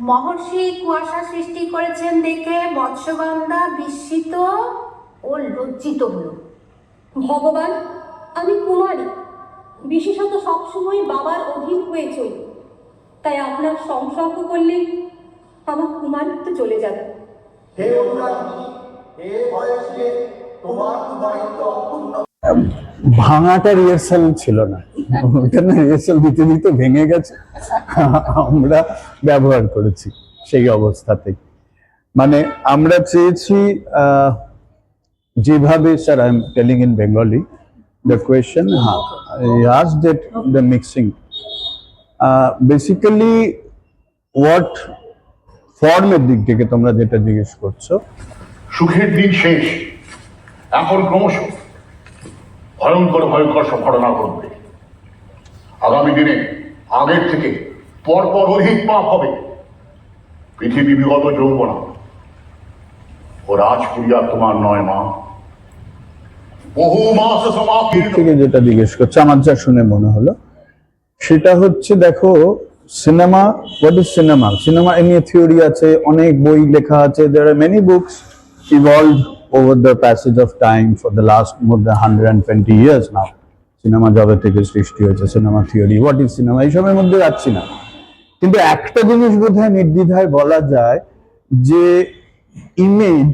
মহর্ষি কুয়াশা সৃষ্টি করেছেন দেখে মৎস্যগন্ধা বিস্মিত ও লজ্জিত হলো। ভগবান, আমি কুমারী। বিশেষত সবসময় বাবার অধীন হয়ে চলি। তাই আপনার সংসর্গ করলে আমার কুমারিত্ব চলে যাবে। হে অনুরাগী হে বয়সে তোমার ভাঙাটা রিহার্সাল ছিল না। ওটা না রিহার্সাল দিতে দিতে ভেঙে গেছে। আমরা ব্যবহার করেছি সেই অবস্থাতে। মানে আমরা চেয়েছি যেভাবে sir I am telling in Bengali the question হ্যাঁ that the mixing basically what ফর্মের দিক থেকে তোমরা যেটা জিজ্ঞেস করছ? সুখের দিন শেষ। এখন ক্রমশ ভয়ঙ্কর ভয়ঙ্কর সব ঘটনা ঘটবে। আগামী দিনে, আগের থেকে পরপর অধিক পাপ হবে। পৃথিবী বিগত যৌবনা। ও রাজপুরিয়া তোমার নয়, মা। বহু মাস সমাপ্তি। থেকে যেটা জিজ্ঞেস করছে, আমার যা শুনে মনে হলো, সেটা হচ্ছে, দেখো, cinema what is cinema cinema এ নিয়ে থিওরি আছে, অনেক বই লেখা আছে there are many books evolve passage of time for the last more the hundred and twenty years now cinema জবে থেকে সৃষ্টি হয়েছে cinema theory what is cinema এইসবের মধ্যে যাচ্ছি না। কিন্তু একটা জিনিস বোধহয় নির্দ্বিধায় বলা যায় যে ইমেজ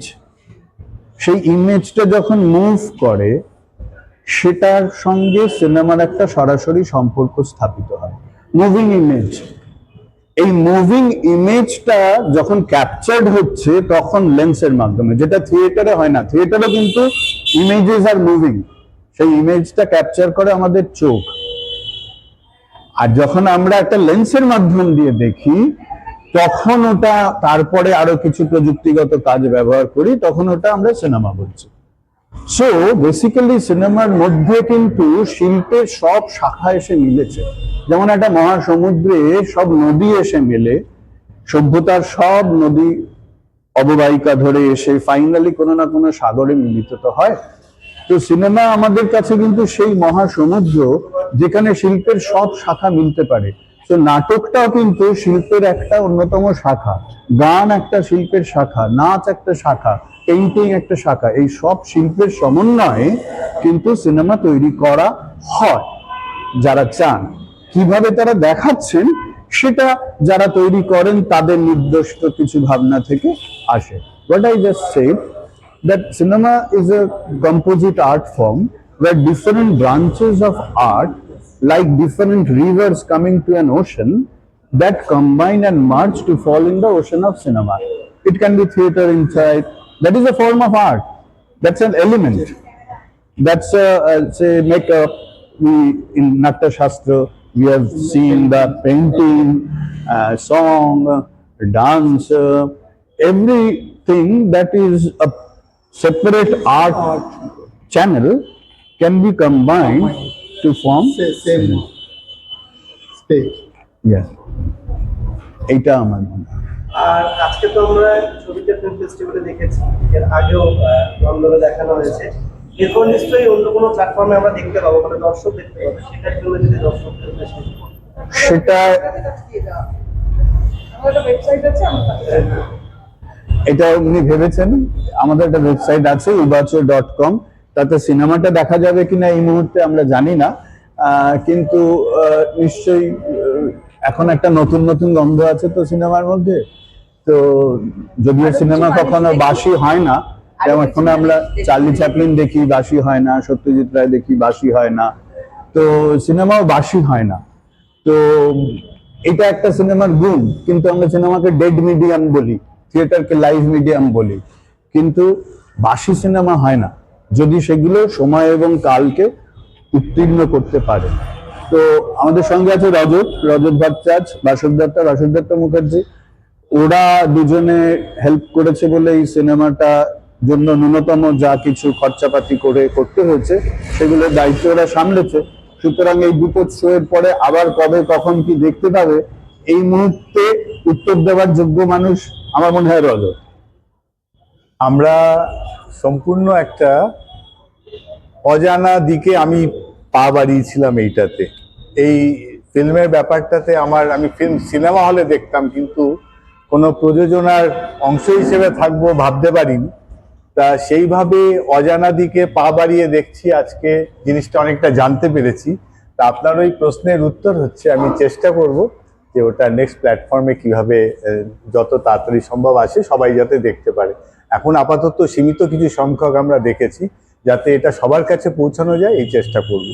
সেই ইমেজটা যখন মুভ করে, সেটার সঙ্গে সিনেমার একটা সরাসরি সম্পর্ক স্থাপিত হয়। মুভিং ইমেজ এই মুভিং ইমেজটা যখন ক্যাপচার্ড হচ্ছে, তখন লেন্সের মাধ্যমে, যেটা থিয়েটারে হয় না থিয়েটারে কিন্তু ইমেজেস আর মুভিং সেই ইমেজটা ক্যাপচার করে আমাদের চোখ। আর যখন আমরা একটা লেন্সের মাধ্যম দিয়ে দেখি, তখন ওটা, তারপরে আরও কিছু প্রযুক্তিগত কাজ ব্যবহার করি, তখন ওটা আমরা সিনেমা বলছি। সো বেসিক্যালি সিনেমার মধ্যে কিন্তু শিল্পের সব শাখা এসে মিলেছে। যেমন একটা মহাসমুদ্রে সব নদী এসে মেলে, সভ্যতার সব নদী অববাহিকা ধরে এসে ফাইনালি কোনো না কোনো সাগরে মিলিত তো হয়। তো সিনেমা আমাদের কাছে কিন্তু সেই মহাসমুদ্র যেখানে শিল্পের সব শাখা মিলতে পারে। তো নাটকটাও কিন্তু শিল্পের একটা অন্যতম শাখা। গান একটা শিল্পের শাখা, নাচ একটা শাখা। পেইন্টিং একটা শাখা। এই সব শিল্পের সমন্বয়ে কিন্তু সিনেমা তৈরি করা হয়, যারা চান। কীভাবে তারা দেখাচ্ছেন, সেটা যারা তৈরি করেন, তাদের নির্দিষ্ট কিছু ভাবনা থেকে আসে। But I just said that cinema is a composite art form where different branches of art like different rivers coming to an ocean that combined and merge to fall in the ocean of cinema it can be theatre inside That is a form of art. That's an element. That's a, uh, say makeup. We in Natya Shastra we have seen the painting, uh, song, dance, uh, everything that is a separate art channel can be combined to form same space yes এইটা আমার মনে হয় আর আজকে তো আমরা ছবিটা film ফেস্টিভ্যালে দেখেছি। এর আগেও লন্ডনে দেখানো হয়েছে। এরপর নিশ্চয়ই অন্য কোনো প্ল্যাটফর্মে আমরা দেখতে পাবো মানে দর্শক দেখতে পাবো। সেটার জন্য যদি দর্শকদের উদ্দেশ্যে কিছু বলেন। সেটা এটা উনি ভেবেছেন। আমাদের একটা ওয়েবসাইট আছে উবাচো ডট কম তাতে সিনেমাটা দেখা যাবে কিনা এই মুহূর্তে আমরা জানি না। আহ, কিন্তু আহ, নিশ্চয়ই এখন একটা নতুন নতুন গন্ধ আছে তো সিনেমার মধ্যে। তো যদিও সিনেমা কখনো বাসি হয় না যেমন এখন আমরা চার্লি চ্যাপলিন দেখি বাসি হয় না সত্যজিৎ রায় দেখি বাসি হয় না। তো সিনেমাও বাসি হয় না। তো এটা একটা সিনেমার গুণ কিন্তু আমরা সিনেমাকে ডেড মিডিয়াম বলি থিয়েটারকে লাইভ মিডিয়াম বলি। কিন্তু বাসি সিনেমা হয় না যদি সেগুলো সময় এবং কালকে উত্তীর্ণ করতে পারে। তো আমাদের সঙ্গে আছে রজত রজত ভট্টাচ বাসক দত্তা বাসক দত্ত মুখার্জি। ওরা দুজনে হেল্প করেছে বলে এই সিনেমাটা জন্য ন্যূনতম যা কিছু খরচাপাতি করে করতে হয়েছে সেগুলোর দায়িত্ব ওরা সামলেছে। সুতরাং এই দুটো শো এর পরে আবার কবে কখন কি দেখতে পাবে, এই মুহূর্তে উত্তর দেওয়ার যোগ্য মানুষ আমার মনে হয় রজত। আমরা সম্পূর্ণ একটা অজানা দিকে আমি পা বাড়িয়েছিলাম এইটাতে। এই ফিল্মের ব্যাপারটাতে আমার, আমি ফিল্ম সিনেমা হলে দেখতাম, কিন্তু কোনো প্রযোজনার অংশ হিসেবে থাকব ভাবতে পারিনি। তা সেইভাবে অজানা দিকে পা বাড়িয়ে দেখছি আজকে জিনিসটা অনেকটা জানতে পেরেছি। তা আপনার ওই প্রশ্নের উত্তর হচ্ছে, আমি চেষ্টা করব যে ওটা নেক্সট প্ল্যাটফর্মে কীভাবে যত তাড়াতাড়ি সম্ভব আসে, সবাই যাতে দেখতে পারে। এখন আপাতত সীমিত কিছু সংখ্যক আমরা দেখেছি, যাতে এটা সবার কাছে পৌঁছানো যায়, এই চেষ্টা করব।